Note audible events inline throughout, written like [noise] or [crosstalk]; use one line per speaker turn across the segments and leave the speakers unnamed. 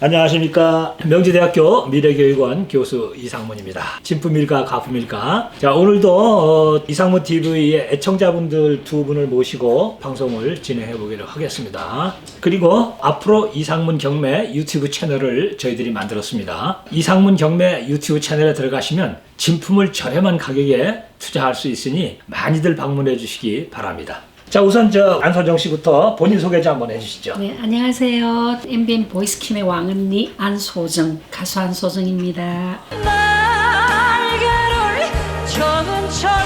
안녕하십니까 명지대학교 미래교육원 교수 이상문입니다. 진품일까 가품일까 자 오늘도 어, 이상문 TV의 애청자분들 두 분을 모시고 방송을 진행해 보기로 하겠습니다. 그리고 앞으로 이상문 경매 유튜브 채널을 저희들이 만들었습니다. 이상문 경매 유튜브 채널에 들어가시면 진품을 저렴한 가격에 투자할 수 있으니 많이들 방문해 주시기 바랍니다. 자 우선 저 안소정 씨부터 본인 소개 좀 한번 해주시죠.
네, 안녕하세요. MBN 보이스킴의 왕언니 안소정, 가수 안소정입니다.
날개를 젖은 철새처럼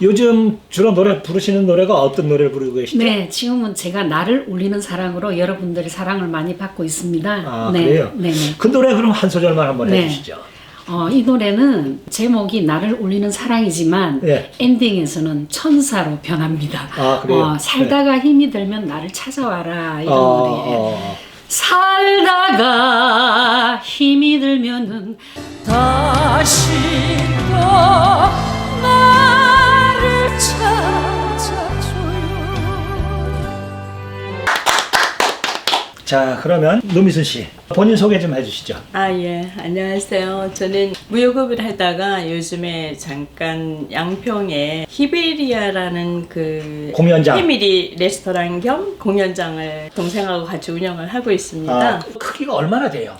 요즘 주로 노래 부르시는 노래가 어떤 노래를 부르고 계시죠?
네, 지금은 제가 나를 울리는 사랑으로 여러분들의 사랑을 많이 받고 있습니다.
아
네,
그래요?
네, 네.
그 노래 그럼 한 소절만 한번
네.
해주시죠.
어, 이 노래는 제목이 나를 울리는 사랑이지만
네.
엔딩에서는 천사로 변합니다.
아, 그래요?
어, 살다가 힘이 들면 나를 찾아와라 이런
어,
노래예요.
어,
살다가 힘이 들면은
다시 또 나
자 그러면 노미순 씨 본인 소개 좀 해주시죠.
아, 예. 안녕하세요. 저는 무역업을 하다가 요즘에 잠깐 양평에 히베리아라는 그
공연장.
해밀이 레스토랑 겸 공연장을 동생하고 같이 운영을 하고 있습니다.
아, 크기가 얼마나 돼요?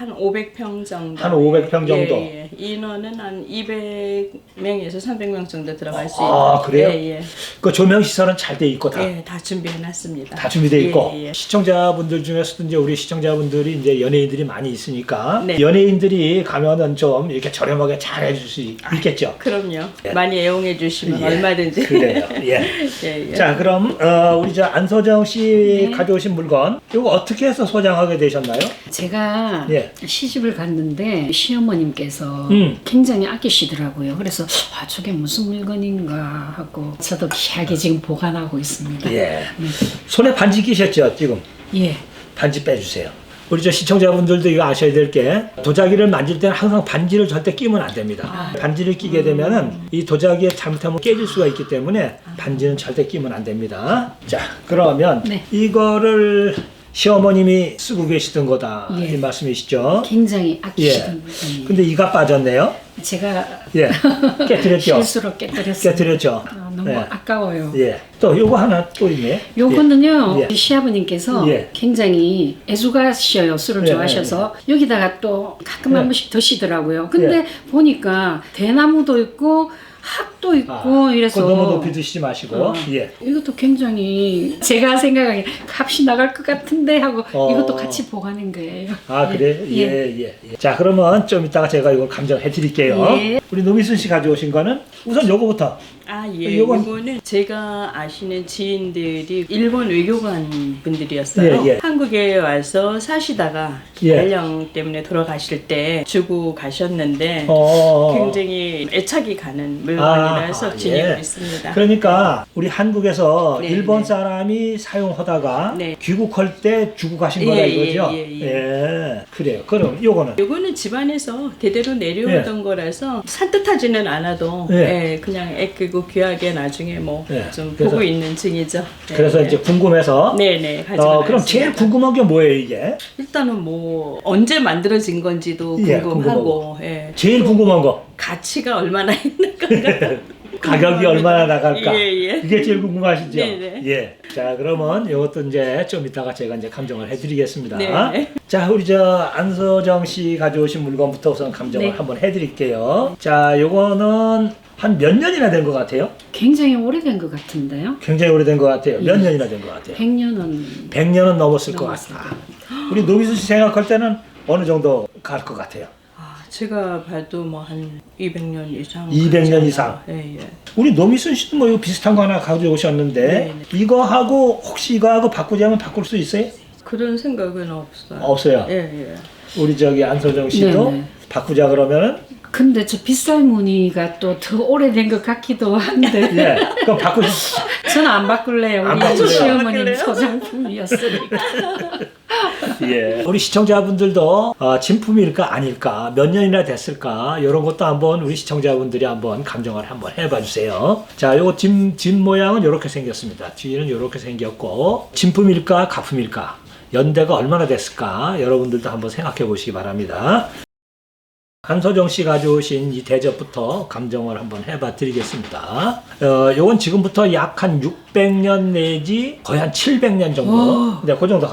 한 500평 정도.
한 500평 정도?
예, 예. 인원은 한 200명에서 300명 정도 들어갈 수 있는.
아, 그래요?
예, 예.
그 조명 시설은 잘 돼 있고 다.
예, 다 준비해 놨습니다.
다 준비되어 있고
예, 예.
시청자분들 중에서도 이제 우리 시청자분들이 이제 연예인들이 많이 있으니까
네.
연예인들이 가면은 좀 이렇게 저렴하게 잘 해줄 수 있겠죠.
그럼요. 많이 애용해 주시면
예.
얼마든지.
그래요. [laughs] 예.
예, 예.
자 그럼 어, 우리 저 안소정 씨
네.
가져오신 물건 이거 어떻게 해서 소장하게 되셨나요?
제가
예.
시집을 갔는데 시어머님께서
음.
굉장히 아끼시더라고요. 그래서 아 저게 무슨 물건인가 하고 저도 귀하게 지금 보관하고 있습니다.
예. 손에 반지 끼셨죠 지금?
예.
반지 빼주세요. 우리 저 시청자분들도 이거 아셔야 될 게 도자기를 만질 때는 항상 반지를 절대 끼면 안 됩니다. 반지를 끼게 되면은 이 도자기에 잘못하면 깨질 수가 있기 때문에 반지는 절대 끼면 안 됩니다. 자 그러면
네.
이거를 시어머님이 쓰고 계시던 거다
예.
이 말씀이시죠?
굉장히
예.
아끼시던 물건이에요.
근데 이가 빠졌네요.
제가
예. [laughs] 깨뜨렸죠.
실수로 깨뜨렸어요.
깨뜨렸죠.
아, 너무
예.
아까워요.
예. 또 요거 하나 또 있네.
요거는요
예.
시아버님께서
예.
굉장히 애주가시어요 술을
예,
좋아하셔서 여기다가 또 가끔
예.
한 번씩 드시더라고요 근데 보니까 대나무도 있고 합도 있고
아,
이래서
너무 높이 드시지 마시고.
어,
예.
이것도 굉장히 제가 생각하기에 값이 나갈 것 같은데 하고
어.
이것도 같이 보관한 거예요
아
예.
그래 예 예. 예. 자 그러면 좀 이따가 제가 이걸 감정해 드릴게요.
예.
우리 노미순 씨 가져오신 거는 우선 요거부터.
아, 예.
요건-
이거는 제가 아시는 지인들이 일본 외교관 분들이었어요.
예, 예.
한국에 와서 사시다가
예.
발령 때문에 돌아가실 때 주고 가셨는데
어.
굉장히 애착이 가는 물건이라서
아,
지니고
예.
있습니다.
그러니까 우리 한국에서
네,
일본
네.
사람이 사용하다가
네.
귀국할 때 주고 가신
예,
거다
예,
이거죠.
예, 예.
그래요. 그럼 요거는
요거는 집안에서 대대로 내려오던 거라서 산뜻하지는 않아도
예.
예, 그냥 애끼고 귀하게 나중에 뭐
예.
좀
그래서-
보고 있는 중이죠. 예,
그래서
예.
이제 궁금해서.
네네 가지고
어, 그럼 제일. 궁금한 게 뭐예요 이게?
일단은 뭐 언제 만들어진 건지도
예,
궁금하고
궁금하고.
예.
제일 궁금한 거
가치가 얼마나 [laughs] 있는 건가 [laughs]
가격이 얼마나 나갈까?
예, 예.
이게 제일 궁금하시죠?
네 네.
예. 자, 그러면 이것도 이제 좀 이따가 제가 이제 감정을 해드리겠습니다.
네.
자, 우리 저 안서정 씨 가져오신 물건부터 우선 감정을
네.
한번 해드릴게요. 자, 요거는 한 몇 년이나 된 것 같아요?
굉장히 오래된 것 같은데요
굉장히 오래된 것 같아요. 몇
예.
년이나 된 것 같아요?
100년은
100년은 넘었을 것
넘었을
같다. 우리 노미수 씨 생각할 때는 어느 정도 갈 것 같아요?
아, 제가 봐도 뭐 한 200년 이상
200년
가지 않나.
이상.
예, 예.
우리 노미순 씨도 뭐 이거 비슷한 거 하나 가져오셨는데
네,
이거 하고 혹시 이거 하고 바꾸자면 바꿀 수 있어요?
그런 생각은 없어요.
없어요.
예, 예.
우리 저기 안서정 씨도
네 네.
바꾸자 그러면은
근데 저 빗살 무늬가 또 더 오래된 것 같기도 한데
예 그럼 바꾸시 [laughs]
저는 안 바꿀래요.
안
우리
바꿀래요?
시어머님? 소장품이었으니까. [laughs]
예. 우리 시청자분들도 어, 진품일까 아닐까 몇 년이나 됐을까 이런 것도 한번 우리 시청자분들이 한번 감정을 한번 해봐 주세요. 자, 요거 진, 진 모양은 이렇게 생겼습니다. 뒤는 이렇게 생겼고 진품일까 가품일까 연대가 얼마나 됐을까 여러분들도 한번 생각해 보시기 바랍니다. 한소정 씨 가져오신 이 대접부터 감정을 한번 해봐 드리겠습니다. 어, 요건 지금부터 약 한 600년 내지 거의 한 700년 정도, 이제 그 정도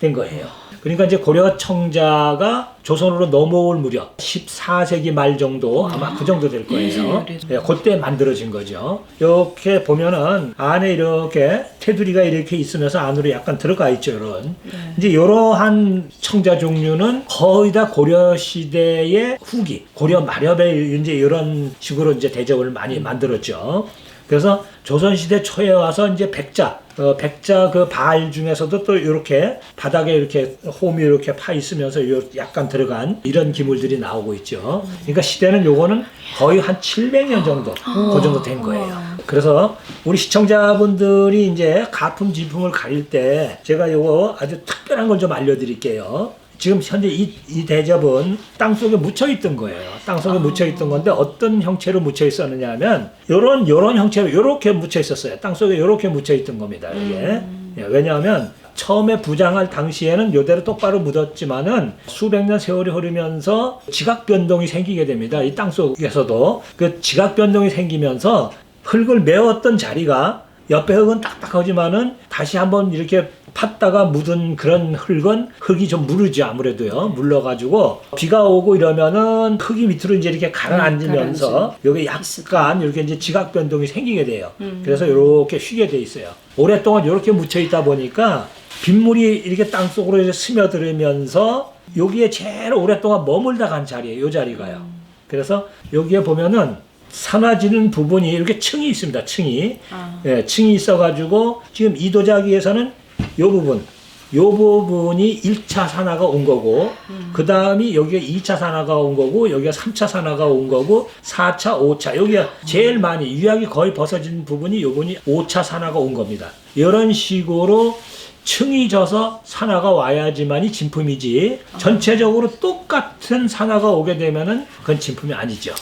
된 거예요. 그러니까 이제 고려 청자가 조선으로 넘어올 무렵 14세기 말 정도 아마 그 정도 될 거예요. 예, 그때 만들어진 거죠. 이렇게 보면은 안에 이렇게 테두리가 이렇게 있으면서 안으로 약간 들어가 있죠. 이런. 이제 이러한 청자 종류는 거의 다 고려 시대의 후기, 고려 말엽에 이제 이런 식으로 이제 대접을 많이 만들었죠. 그래서 조선 시대 초에 와서 이제 백자, 어, 백자 그 발 중에서도 또 이렇게 바닥에 이렇게 홈이 이렇게 파 있으면서 요 약간 들어간 이런 기물들이 나오고 있죠. 그러니까 시대는 요거는 거의 한 700년 정도, 그 정도 된 거예요. 그래서 우리 시청자분들이 이제 가품 진품을 가릴 때 제가 요거 아주 특별한 걸 좀 알려드릴게요. 지금 현재 이, 이 대접은 땅 속에 묻혀 있던 거예요. 땅 속에 묻혀 있던 건데 어떤 형체로 묻혀 있었느냐 하면 요런 요런 형체로 요렇게 묻혀 있었어요. 땅 속에 요렇게 묻혀 있던 겁니다. 이게. 예, 왜냐하면 처음에 부장할 당시에는 요대로 똑바로 묻었지만은 수백 년 세월이 흐르면서 지각 변동이 생기게 됩니다. 이 땅 속에서도 그 지각 변동이 생기면서 흙을 메웠던 자리가 옆에 흙은 딱딱하지만은 다시 한번 이렇게 팠다가 묻은 그런 흙은 흙이 좀 무르죠 아무래도요. 물러가지고 비가 오고 이러면은 흙이 밑으로 이제 이렇게 가라앉으면서 여기 약간 이렇게 이제 지각 변동이 생기게 돼요. 그래서 이렇게 휘게 돼 있어요. 오랫동안 이렇게 묻혀 있다 보니까 빗물이 이렇게 땅 속으로 이제 스며들으면서 여기에 제일 오랫동안 머물다 간 자리예요. 이 자리가요. 그래서 여기에 보면은 사라지는 부분이 이렇게 층이 있습니다. 층이. 예, 층이 있어가지고 지금 이 도자기에서는 요 부분 요 부분이 1차 산화가 온 거고 그 다음이 여기가 2차 산화가 온 거고 여기가 3차 산화가 온 거고 4차 5차 여기가 제일 많이 유약이 거의 벗어진 부분이 요 부분이 5차 산화가 온 겁니다. 이런 식으로 층이 져서 산화가 와야지만이 진품이지 전체적으로 똑같은 산화가 오게 되면은 그건 진품이 아니죠.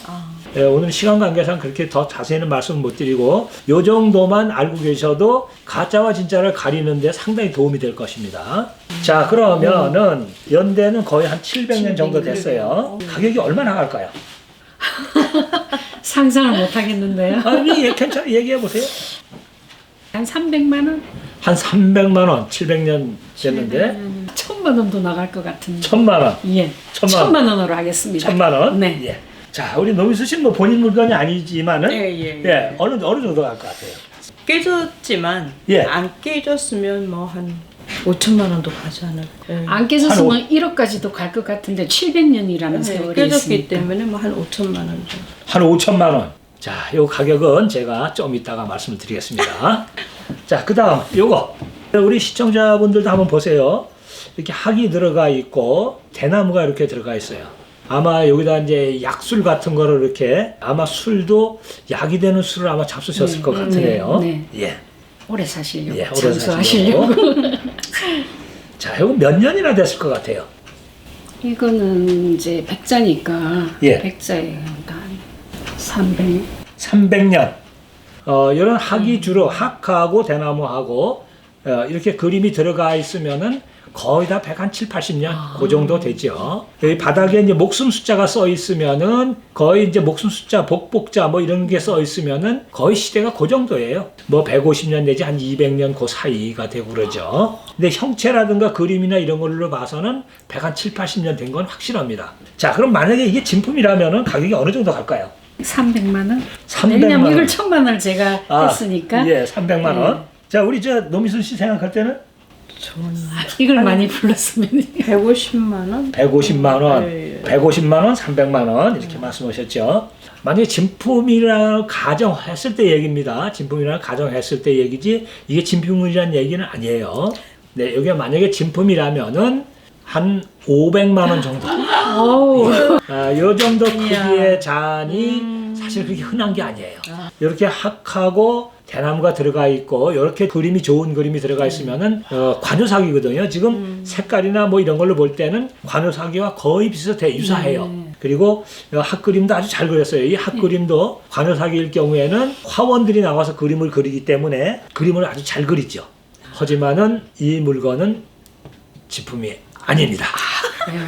예, 오늘 시간 관계상 그렇게 더 자세히는 말씀 못 드리고 요 정도만 알고 계셔도 가짜와 진짜를 가리는데 상당히 도움이 될 것입니다. 자 그러면은 연대는 거의 한 700년 정도 됐어요. 가격이 얼마나 갈까요? [laughs]
상상을 못 하겠는데요.
아니 예, 괜찮아 얘기해 보세요.
한 300만 원?
한 300만 원, 700년 됐는데
천만 원도 나갈 것 같은데.
천만 원,
예.
천만 원.
천만 원으로 하겠습니다.
천만 원.
네.
예. 자 우리 노미수 씨는 뭐 본인 물건이 아니지만은
예, 예,
예,
예.
어느 어느 정도 갈 것 같아요.
깨졌지만
예.
안 깨졌으면 뭐 한 5천만 원도 가지 않을까. 예.
안 깨졌으면 1억까지도 갈 것 같은데 700년이라는
네,
세월이
깨졌기
있으니까.
때문에 뭐 한 5천만 원 정도.
한 5천만 원. 자, 요 가격은 제가 좀 이따가 말씀을 드리겠습니다. 자, 그 다음, 요거. 우리 시청자분들도 한번 보세요. 이렇게 학이 들어가 있고, 대나무가 이렇게 들어가 있어요. 아마 여기다 이제 약술 같은 거를 이렇게, 아마 술도 약이 되는 술을 아마 잡수셨을
네,
것
네,
같으네요.
네.
예.
오래 사시려고.
예, 오래
장수하시려고. [laughs]
자, 요거 몇 년이나 됐을 것 같아요.
이거는 이제 백자니까
예.
백자에 한 300.
300년. 어, 이런
음.
학이 주로 학하고 대나무하고 어, 이렇게 그림이 들어가 있으면은 거의 다 100, 한 7, 80년
아.
그 정도 되죠. 여기 바닥에 이제 목숨 숫자가 써 있으면은 거의 이제 목숨 숫자, 복복자 뭐 이런 게 써 있으면은 거의 시대가 그 정도예요. 뭐 150년 내지 한 200년 그 사이가 되고 그러죠. 근데 형체라든가 그림이나 이런 걸로 봐서는 100, 한 7, 80년 된 건 확실합니다. 자, 그럼 만약에 이게 진품이라면은 가격이 어느 정도 갈까요?
300만 원?
300만
왜냐면
원.
이걸 천만 원을 제가
아,
했으니까
예, 300만 원.
네.
자, 우리 저 노미순 씨 생각할 때는
이걸 많이 불렀으면
150만 원?
150만 원,
예, 예.
150만 원, 300만 원 이렇게 말씀하셨죠. 만약에 진품이라 가정했을 때 얘기입니다. 진품이라 가정했을 때 얘기지 이게 진품이라는 얘기는 아니에요. 네, 여기가 만약에 진품이라면은 한 500만 원 정도.
어우
아, 요 정도 크기의 잔이 사실 그렇게 흔한 게 아니에요. 이렇게 학하고 대나무가 들어가 있고 이렇게 그림이 좋은 그림이 들어가 있으면은 어, 관효사기거든요. 지금 색깔이나 뭐 이런 걸로 볼 때는 관효사기와 거의 비슷해 유사해요. 그리고 어, 핫그림도 아주 잘 그렸어요. 이 핫그림도 관효사기일 경우에는 화원들이 나와서 그림을 그리기 때문에 그림을 아주 잘 그리죠. 하지만은 이 물건은 진품이 아닙니다.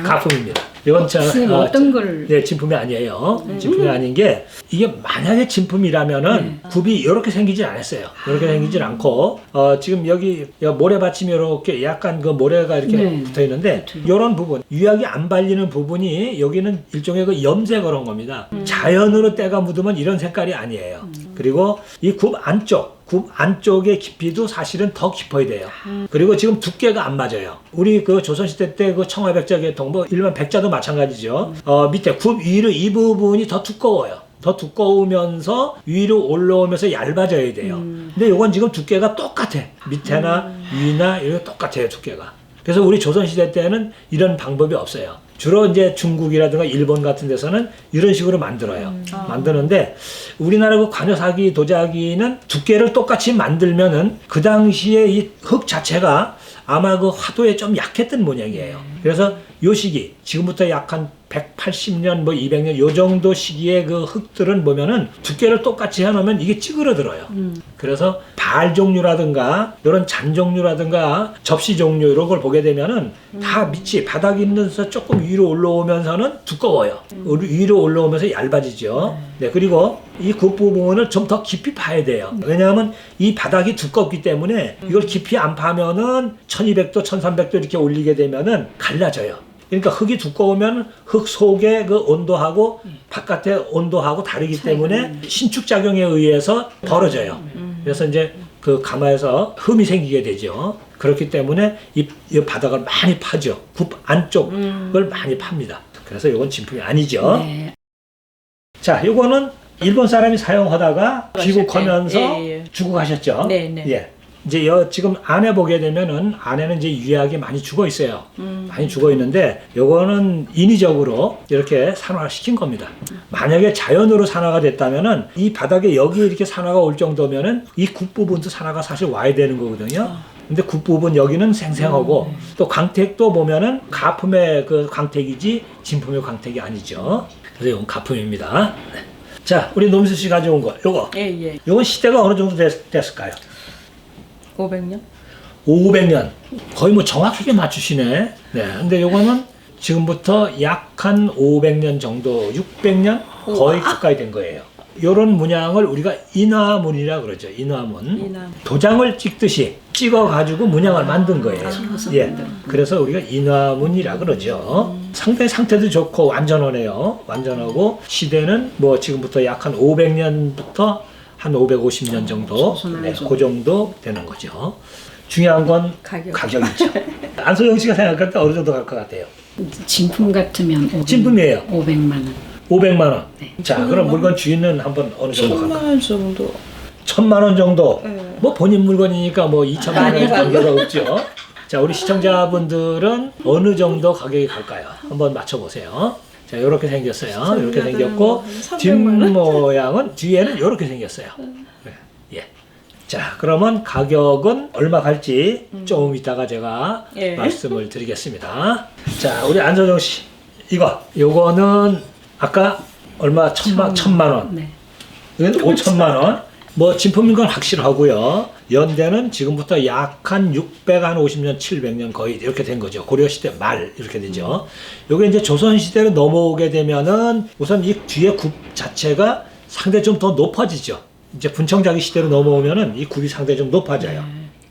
가품입니다. 이건 저
선생님
어,
어떤 걸
네, 진품이 아니에요. 진품이 아닌 게 이게 만약에 진품이라면은 굽이 이렇게 생기진 않았어요. 이렇게 생기진 않고 어, 지금 여기 여 모래 받침이 이렇게 약간 그 모래가 이렇게
네.
붙어 있는데 이런 부분 유약이 안 발리는 부분이 여기는 일종의 그 염색 그런 겁니다. 자연으로 때가 묻으면 이런 색깔이 아니에요. 그리고 이 굽 안쪽 굽 안쪽의 깊이도 사실은 더 깊어야 돼요. 그리고 지금 두께가 안 맞아요. 우리 그 조선시대 때 그 청화백자계통 뭐 일반 백자도 마찬가지죠. 어, 밑에 굽 위로 이 부분이 더 두꺼워요. 더 두꺼우면서 위로 올라오면서 얇아져야 돼요. 근데 이건 지금 두께가 똑같아. 밑에나 위나 이렇게 똑같아요, 두께가. 그래서 우리 조선시대 때는 이런 방법이 없어요. 주로 이제 중국이라든가 일본 같은 데서는 이런 식으로 만들어요. 만드는데 우리나라 그 관여사기 도자기는 두께를 똑같이 만들면은 그 당시에 이 흙 자체가 아마 그 화도에 좀 약했던 모양이에요. 그래서 요 시기 지금부터 약한 180년 뭐 200년 요 정도 시기의 그 흙들은 보면은 두께를 똑같이 해놓으면 이게 찌그러들어요. 그래서 발 종류라든가 이런 잔 종류라든가 접시 종류 이런 걸 보게 되면은 다 밑이 바닥 있는서 조금 위로 올라오면서는 두꺼워요. 위로 올라오면서 얇아지죠. 네 그리고 이 굽 부분을 좀 더 깊이 파야 돼요. 왜냐하면 이 바닥이 두껍기 때문에 이걸 깊이 안 파면은 1200도, 1300도 이렇게 올리게 되면은 갈라져요. 그러니까 흙이 두꺼우면 흙 속의 그 온도하고 바깥의 온도하고 다르기 때문에 신축 작용에 의해서 벌어져요. 그래서 이제 그 가마에서 흠이 생기게 되죠. 그렇기 때문에 이, 이 바닥을 많이 파죠. 굽 안쪽을 많이 팝니다. 그래서 이건 진품이 아니죠.
네.
자, 이거는 일본 사람이 사용하다가
가실
귀국하면서
때, 예, 예.
주고 가셨죠.
네, 네.
예. 이제 여, 지금 안에 보게 되면은 안에는 이제 유약이 많이 죽어 있어요.
음.
많이 죽어 있는데 요거는 인위적으로 이렇게 산화를 시킨 겁니다. 만약에 자연으로 산화가 됐다면은 이 바닥에 여기 이렇게 산화가 올 정도면은 이 굽 부분도 산화가 사실 와야 되는 거거든요. 근데 굽 부분 여기는 생생하고 또 광택도 보면은 가품의 그 광택이지 진품의 광택이 아니죠. 그래서 이건 가품입니다. 네. 자, 우리 노미수 씨 가져온 거, 요거.
예, 예.
요건 시대가 어느 정도 됐, 됐을까요?
500년?
500년. 거의 뭐 정확하게 맞추시네. 네. 근데 요거는 지금부터 약 한 500년 정도, 600년 거의 가까이 된 거예요. 요런 문양을 우리가 인화문이라 그러죠. 인화문.
인화문.
도장을 찍듯이 찍어 가지고 문양을 만든 거예요.
찍어서
예.
만든.
그래서 우리가 인화문이라 그러죠. 상당히 상태도 좋고 완전하네요. 완전하고 시대는 뭐 지금부터 약 한 500년부터 한 550년 정도,
조선왕조.
네, 그 정도 되는 거죠. 중요한 건
가격.
가격이죠. [laughs] 안소영 씨가 생각할 때 어느 정도 갈 것 같아요?
진품 같으면 500,
진품이에요.
500만 원.
500만 원. 자, 그럼 물건 주인은 한번 어느 정도 갈까요?
천만 원 정도.
천만 원 정도.
네.
뭐 본인 물건이니까 뭐 2천만
많이
원 관계가 없죠. 자, 우리 시청자분들은 어느 정도 가격이 갈까요? 한번 맞춰보세요. 자, 이렇게 생겼어요. 이렇게 생겼고
뭐300만 원?
뒷 모양은 뒤에는 이렇게 생겼어요. 네. 예. 자, 그러면 가격은 얼마 갈지 조금 이따가 제가
예.
말씀을 드리겠습니다. 자, 우리 안서정 씨, 이거, 요거는 아까 얼마 천만 천만 원.
네.
이건 5천만 원. 뭐 진품인 건 확실하고요. 연대는 지금부터 약 한 650년, 700년 거의 이렇게 된 거죠. 고려 시대 말 이렇게 되죠. 요게 이제 조선 시대로 넘어오게 되면은 우선 이 뒤에 굽 자체가 상대 좀 더 높아지죠. 이제 분청자기 시대로 넘어오면은 이 굽이 상대 좀 높아져요.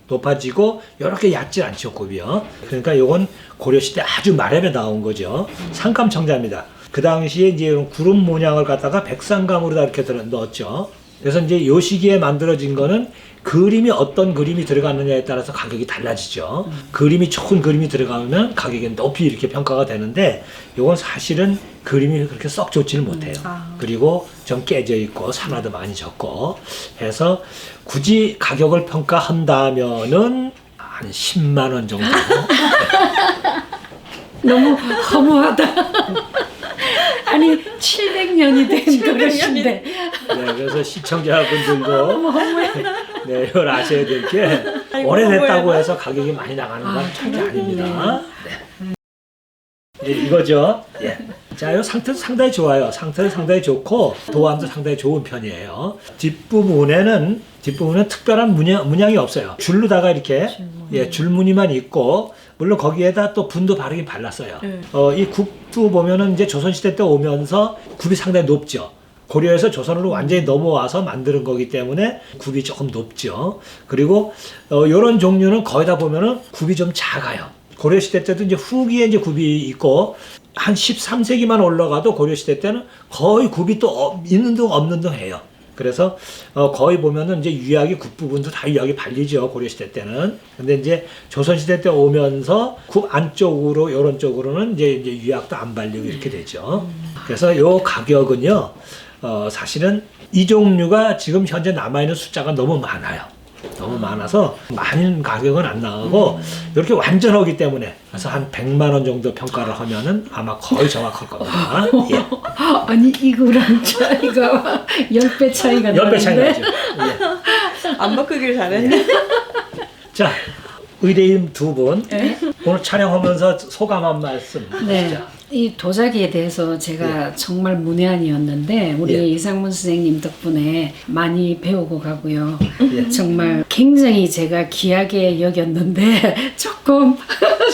높아지고 이렇게 얕지 않죠 굽이요. 그러니까 요건 고려 시대 아주 말에 나온 거죠. 상감청자입니다. 그 당시에 이제 이런 구름 모양을 갖다가 백상감으로 다 이렇게 들어 넣었죠. 그래서 이제 요 시기에 만들어진 거는 그림이 어떤 그림이 들어갔느냐에 따라서 가격이 달라지죠. 그림이 좋은 그림이 들어가면 가격이 높이 이렇게 평가가 되는데 요건 사실은 그림이 그렇게 썩 좋지는 못해요.
아.
그리고 좀 깨져 있고 산화도 많이 적고 해서 굳이 가격을 평가한다면은 한 10만 원 정도. [laughs]
너무 허무하다. [laughs] 아니 700년 700년이 된 그릇인데
네, 그래서 시청자분들도 [laughs] 네, 이걸 아셔야 될 게 오래됐다고. 해서 가격이 많이 나가는 건
아,
절대
그렇군요.
아닙니다. 네. 예, 이거죠. 예. 자, 이 상태도 상당히 좋아요. 상태도 상당히 좋고 도안도 상당히 좋은 편이에요. 뒷부분에는 뒷부분은 특별한 문양, 문양이 없어요. 줄로다가 이렇게 예, 줄무늬만 있고 물론 거기에다 또 분도 바르긴 발랐어요.
네.
어, 이 굽도 보면은 이제 조선시대 때 오면서 굽이 상당히 높죠. 고려에서 조선으로 완전히 넘어와서 만드는 거기 때문에 굽이 조금 높죠. 그리고 어, 이런 종류는 거의 다 보면은 굽이 좀 작아요. 고려 시대 때도 이제 후기에 이제 굽이 있고 한 13세기만 올라가도 고려 시대 때는 거의 굽이 또 어- 있는 둥 없는 둥 해요. 그래서 어, 거의 보면은 이제 유약이 굽 부분도 다 유약이 발리죠 고려 시대 때는. 근데 이제 조선 시대 때 오면서 굽 안쪽으로 이런 쪽으로는 이제, 이제 유약도 안 발리고 이렇게 되죠. 그래서 요 가격은요 어, 사실은 이 종류가 지금 현재 남아 있는 숫자가 너무 많아요. 너무 많아서 많은 가격은 안 나가고 이렇게 완전하기 때문에 그래서 한 100만 원 정도 평가를 하면은 아마 거의 정확할 겁니다. 예. [laughs]
아니 이거랑 차이가 [laughs] 10배 차이가
10배 차이
나는데
나죠. 예. [laughs]
안 바꾸길 잘했네.
자, 의뢰인 두 분.
네.
오늘 촬영하면서 소감 한 말씀.
네.
해주시죠.
이 도자기에 대해서 제가 정말 문외한이었는데 우리
예.
이상문 선생님 덕분에 많이 배우고 가고요.
예.
정말 굉장히 제가 귀하게 여겼는데 [laughs] 조금.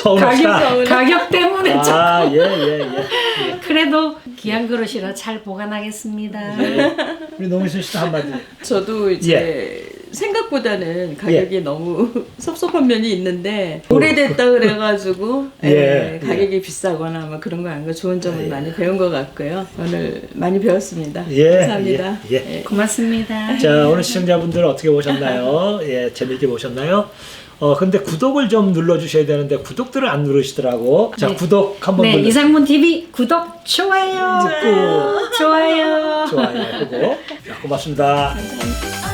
가격, 가격 때문에 좀
아, 예, 예, 예. [laughs]
그래도 귀한 그릇이라 잘 보관하겠습니다.
예. 우리 노미순 씨도 한마디.
저도 이제 생각보다는 가격이 너무 [laughs] 섭섭한 면이 있는데 오래됐다 그래가지고 [laughs]
예,
예, 가격이 비싸거나 뭐 그런 거 아닌 거 좋은 점을 많이 배운 것 같고요. 오늘 많이 배웠습니다.
예,
감사합니다.
예, 예.
고맙습니다.
자, 오늘 시청자분들 어떻게 보셨나요? [laughs] 예, 재밌게 보셨나요? 어, 근데 구독을 좀 눌러 주셔야 되는데 구독들을 안 누르시더라고. 자,
네.
구독 한번
네,
눌러.
이상문 TV 구독, 좋아요,
꾹.
좋아요.
좋아요. 그거. 자, 고맙습니다.
감사합니다.